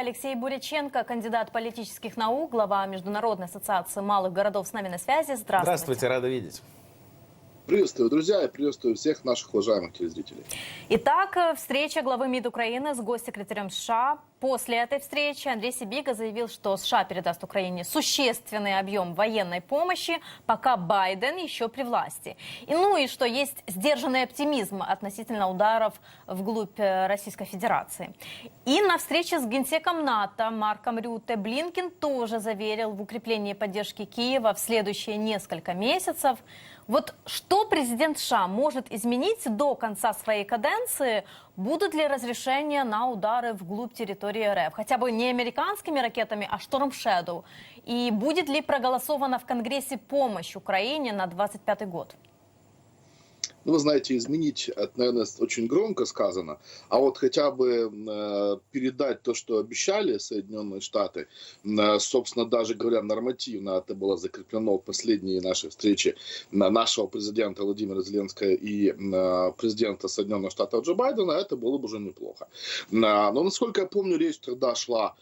Алексей Буряченко, кандидат политических наук, глава Международной ассоциации малых городов с нами на связи. Здравствуйте. Здравствуйте, рада видеть. Приветствую, друзья, и приветствую всех наших уважаемых телезрителей. Итак, встреча главы МИД Украины с госсекретарем США. После этой встречи Андрей Сибига заявил, что США передаст Украине существенный объем военной помощи, пока Байден еще при власти. И, ну и что есть сдержанный оптимизм относительно ударов вглубь э, Российской Федерации. И на встрече с генсеком НАТО Марком Рюте Блинкин тоже заверил в укреплении поддержки Киева в следующие несколько месяцев. Вот что президент США может изменить до конца своей каденции? Будут ли разрешения на удары вглубь территории РФ? Хотя бы не американскими ракетами, а Шторм Шэдоу. И будет ли проголосована в Конгрессе помощь Украине на 25 год? Ну, вы знаете, изменить, это, наверное, очень громко сказано, а вот хотя бы э, передать то, что обещали Соединенные Штаты, э, собственно, даже говоря, нормативно это было закреплено в последней нашей встрече на нашего президента Владимира Зеленского и э, президента Соединенных Штатов Джо Байдена, это было бы уже неплохо. Э, но, насколько я помню, речь тогда шла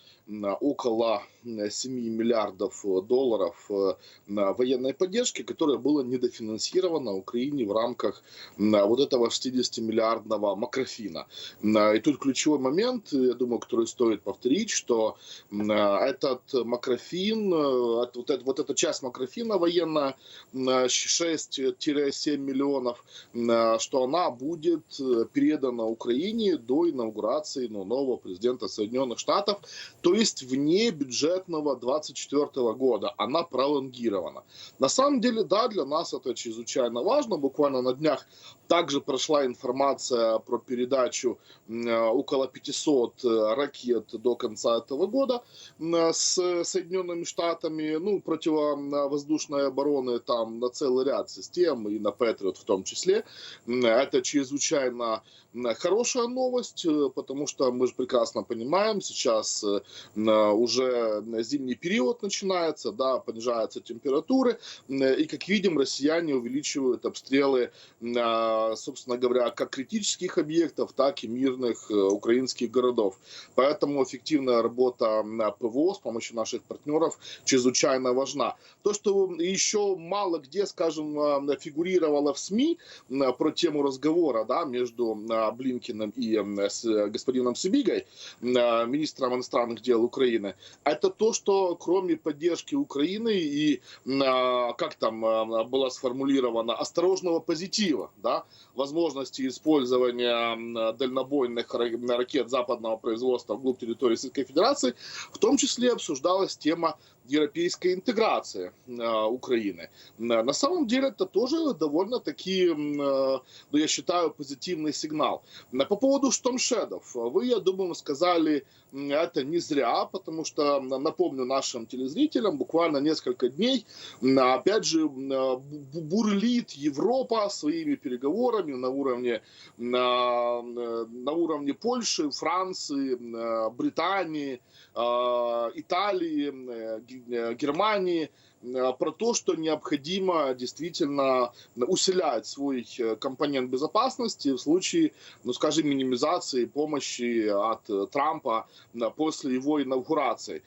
около 7 миллиардов долларов э, военной поддержки, которая была недофинансирована Украине в рамках вот этого 60-миллиардного макрофина. И тут ключевой момент, я думаю, который стоит повторить, что этот макрофин, э, вот, эта, часть макрофина военная, 6-7 миллионов, что она будет э, передана Украине до инаугурации ну, нового президента Соединенных Штатов. То есть вне бюджетного 24 года. Она пролонгирована. На самом деле, да, для нас это чрезвычайно важно. Буквально на днях также прошла информация про передачу около 500 э, ракет до конца этого года с Соединенными Штатами. Ну, противовоздушной обороны там на целый ряд систем, и на Патриот в том числе. Это чрезвычайно хорошая новость, э, потому что мы же прекрасно понимаем, сейчас э, уже зимний период начинается, да, понижаются температуры, и, как видим, россияне увеличивают обстрелы, собственно говоря, как критических объектов, так и мирных э, украинских городов. Поэтому эффективная работа ПВО с помощью наших партнеров чрезвычайно важна. То, что еще мало где, скажем, фигурировало в СМИ про тему разговора да, между Блинкиным и господином Сибигой, министром иностранных дел Украины, это то, что кроме поддержки Украины и, как там было сформулировано, осторожного позитива, да, возможности использования дальнобойных ракет западного производства вглубь территории Российской Федерации, в том числе обсуждалась тема европейской интеграции э, Украины. На самом деле это тоже довольно-таки, э, ну, я считаю, позитивный сигнал. По поводу штормшедов. Вы, я думаю, сказали это не зря, потому что, напомню нашим телезрителям, буквально несколько дней, опять же, бурлит Европа своими переговорами на уровне, на, на уровне Польши, Франции, Британии, э, Италии, Германии, Э, про то, что необходимо действительно усилять свой э, компонент безопасности в случае, ну скажем, минимизации помощи от э, Трампа после его инаугурации.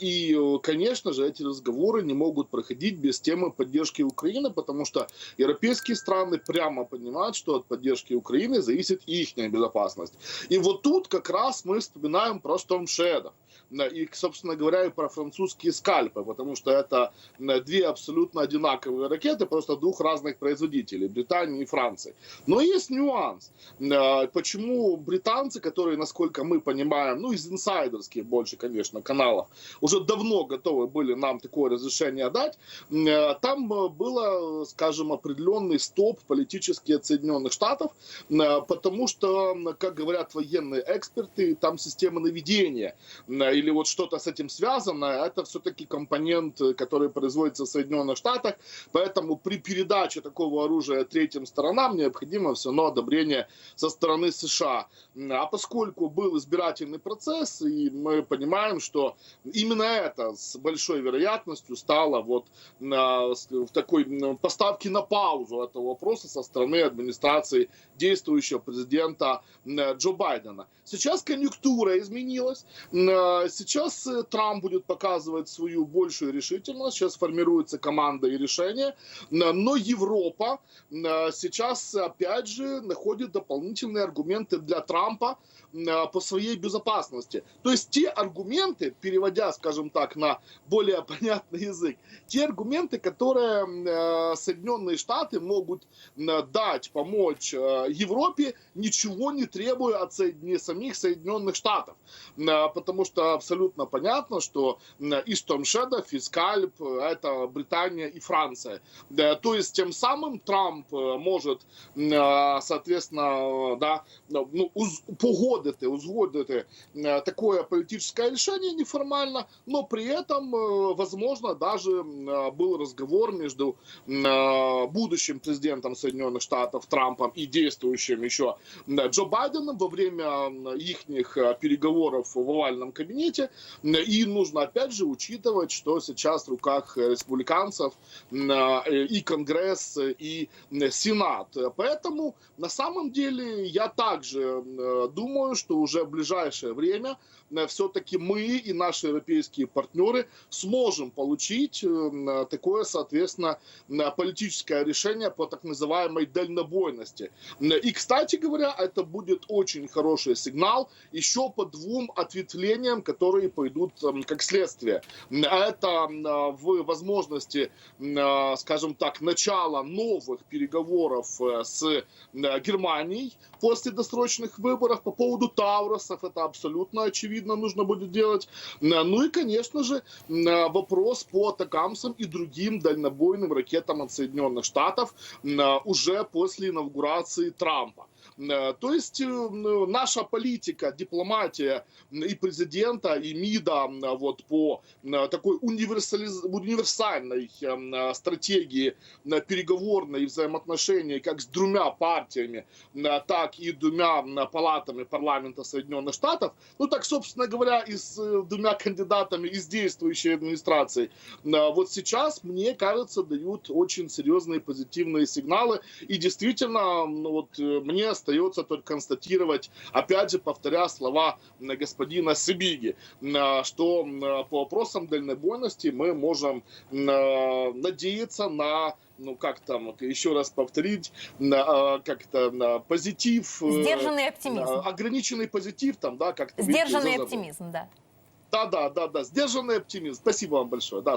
И, конечно же, эти разговоры не могут проходить без темы поддержки Украины, потому что европейские страны прямо понимают, что от поддержки Украины зависит их безопасность. И вот тут как раз мы вспоминаем про Штормшедов и, собственно говоря, и про французские скальпы, потому что это две абсолютно одинаковые ракеты, просто двух разных производителей, Британии и Франции. Но есть нюанс. Э, почему британцы, которые, насколько мы понимаем, ну, из инсайдерских больше, конечно, каналов, уже давно готовы были нам такое разрешение дать, э, там было, скажем, определенный стоп политический от Соединенных Штатов, э, потому что, как говорят военные эксперты, там система наведения или вот что-то с этим связано, это все-таки компонент, который производится в Соединенных Штатах, поэтому при передаче такого оружия третьим сторонам необходимо все равно одобрение со стороны США. А поскольку был избирательный процесс, и мы понимаем, что именно это с большой вероятностью стало вот в такой поставке на паузу этого вопроса со стороны администрации действующего президента Джо Байдена. Сейчас конъюнктура изменилась, Э, Сейчас э, Трамп будет показывать свою большую решительность, сейчас формируется команда и решение, но Европа сейчас опять же находит дополнительные аргументы для Трампа по своей безопасности. То есть те аргументы, переводя, скажем так, на более понятный язык, те аргументы, которые э, Соединенные Штаты могут дать, помочь э, Европе, ничего не требуя от самих Соединенных Штатов. Потому что абсолютно понятно, что и Штормшедов, и Скальп э, – это Британия и Франция. Э, То есть тем самым Трамп э, может, соответственно, да, ну, уз- погодити, узгодити такое политическое решение неформально, но при этом, возможно, даже был разговор между будущим президентом Соединенных Штатов Трампом и действующим еще Джо Байденом во время их переговоров в овальном кабинете. Э, И нужно опять же учитывать, что сейчас в руках республиканцев э, и Конгресс, и э, Сенат. Поэтому на самом деле я также э, думаю, что уже в ближайшее время все-таки мы и наши европейские партнеры сможем получить э, такое, соответственно, э, политическое решение по так называемой дальнобойности. Э, И, кстати говоря, это будет очень хороший сигнал еще по двум ответвлениям, которые пойдут э, как следствие. Это э, в возможности, э, скажем так, начала новых переговоров э, с э, Германией после досрочных выборов по поводу Тауросов. Это абсолютно очевидно нужно будет делать. Ну и, конечно же, вопрос по атакамсам и другим дальнобойным ракетам от Соединенных Штатов уже после инаугурации Трампа. То есть э, наша политика, дипломатия и президента, и МИДа вот по такой универсальной стратегии переговорной взаимоотношений как с двумя партиями, так и двумя палатами парламента Соединенных Штатов, ну так, собственно говоря, и с э, двумя кандидатами из действующей администрации. Э, Вот сейчас, мне кажется, дают очень серьезные позитивные сигналы. И действительно, ну вот э, мне остается только констатировать, опять же, повторя слова господина Сибиги, м, что м, по вопросам дальнобойности мы можем э, надеяться на ну как там, еще раз повторить, на, э, как-то позитив, э, Сдержанный оптимизм. э, ограниченный позитив, там, да, как-то. Сдержанный видите, оптимизм, да. Да, да, да, да, сдержанный оптимизм. Спасибо вам большое. Да.